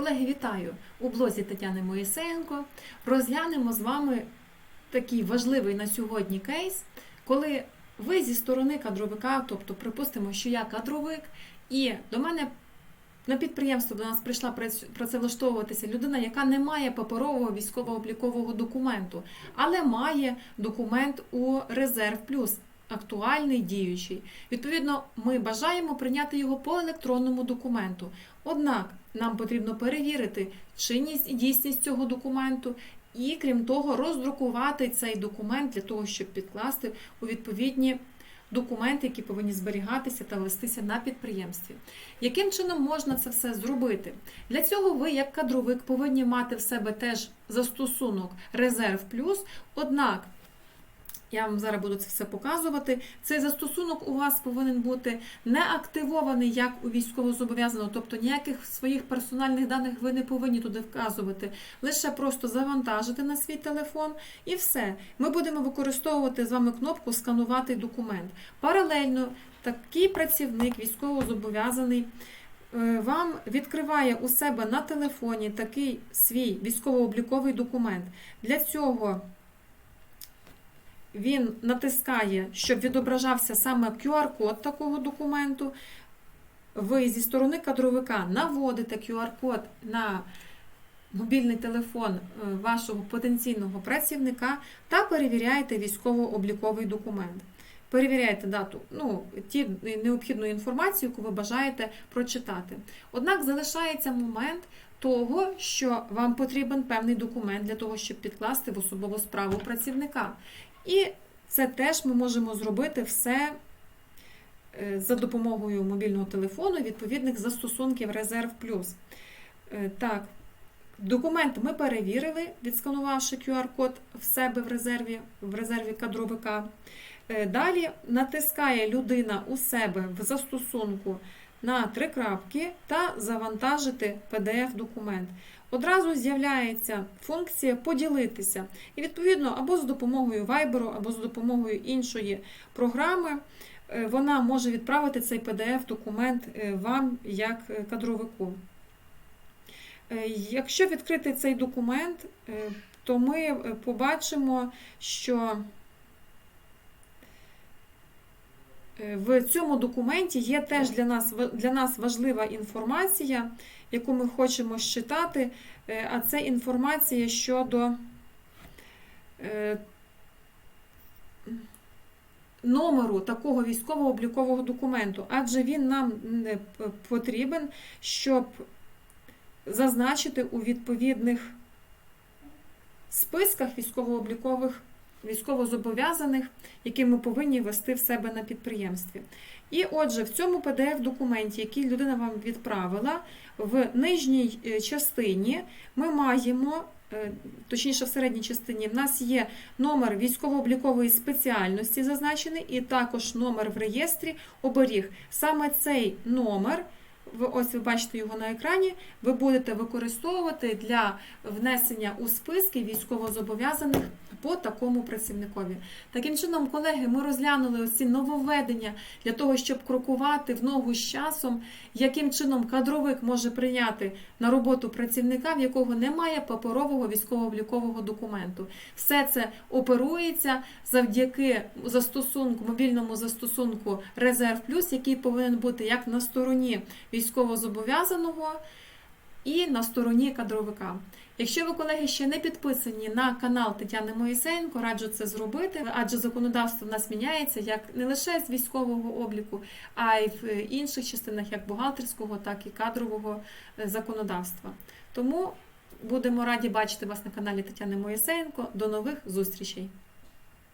Колеги, вітаю! У блозі Тетяни Моїсеєнко розглянемо з вами такий важливий на сьогодні кейс, коли ви зі сторони кадровика, тобто припустимо, що я кадровик, і до мене на підприємство до нас прийшла прац- працевлаштовуватися людина, яка не має паперового військово-облікового документу, але має документ у резерв плюс. Актуальний діючий. Відповідно, ми бажаємо прийняти його по електронному документу. Однак нам потрібно перевірити чинність і дійсність цього документу, і крім того, роздрукувати цей документ для того, щоб підкласти у відповідні документи, які повинні зберігатися та вестися на підприємстві. Яким чином можна це все зробити? Для цього ви, як кадровик, повинні мати в себе теж застосунок Резерв Плюс. Однак я вам зараз буду це все показувати. Цей застосунок у вас повинен бути не активований як у військовозобов'язаного, тобто ніяких своїх персональних даних ви не повинні туди вказувати. Лише просто завантажити на свій телефон і все. Ми будемо використовувати з вами кнопку Сканувати документ. Паралельно такий працівник військовозобов'язаний. е, Вам відкриває у себе на телефоні такий свій військово-обліковий документ. Для цього він натискає, щоб відображався саме QR-код такого документу. Ви зі сторони кадровика наводите QR-код на мобільний телефон е, вашого потенційного працівника та перевіряєте військово-обліковий документ. Перевіряєте дату, ну, ті необхідну інформацію, яку ви бажаєте прочитати. Однак залишається момент того, що вам потрібен певний документ для того, щоб підкласти в особову справу працівника. І це теж ми можемо зробити все е, за допомогою мобільного телефону відповідних застосунків Резерв Плюс. Е, Так, документ ми перевірили, відсканувавши QR-код в себе в резерві, в резерві кадровика. Е, Далі натискає людина у себе в застосунку на три крапки та завантажити PDF-документ. Одразу з'являється функція поділитися. І відповідно або з допомогою Viber, або з допомогою іншої програми е, вона може відправити цей PDF-документ е, вам як е, кадровику. Якщо відкрити цей документ, то ми побачимо, що в цьому документі є теж для нас, для нас важлива інформація, яку ми хочемо считати, е, а це інформація щодо е, номеру такого військово-облікового документу, адже він нам потрібен, щоб зазначити у відповідних списках військово-облікових військовозобов'язаних, які ми повинні вести в себе на підприємстві. І отже, в цьому PDF-документі, який людина вам відправила, в нижній е, частині ми маємо, е, точніше, в середній частині, в нас є номер військово-облікової спеціальності зазначений, і також номер в реєстрі оберіг. Саме цей номер. Ви ось ви бачите його на екрані. Ви будете використовувати для внесення у списки військовозобов'язаних по такому працівникові. Таким чином, колеги, ми розглянули ці нововведення для того, щоб крокувати в ногу з часом, яким чином кадровик може прийняти на роботу працівника, в якого немає паперового військово-облікового документу. Все це оперується завдяки застосунку, мобільному застосунку Резерв Плюс, який повинен бути як на стороні військовозобов'язаного і на стороні кадровика. Якщо ви, колеги, ще не підписані на канал Тетяни Моїсеєнко, раджу це зробити, адже законодавство в нас міняється як не лише з військового обліку, а й в інших частинах, як бухгалтерського, так і кадрового е, законодавства. Тому будемо раді бачити вас на каналі Тетяни Моїсеєнко. До нових зустрічей!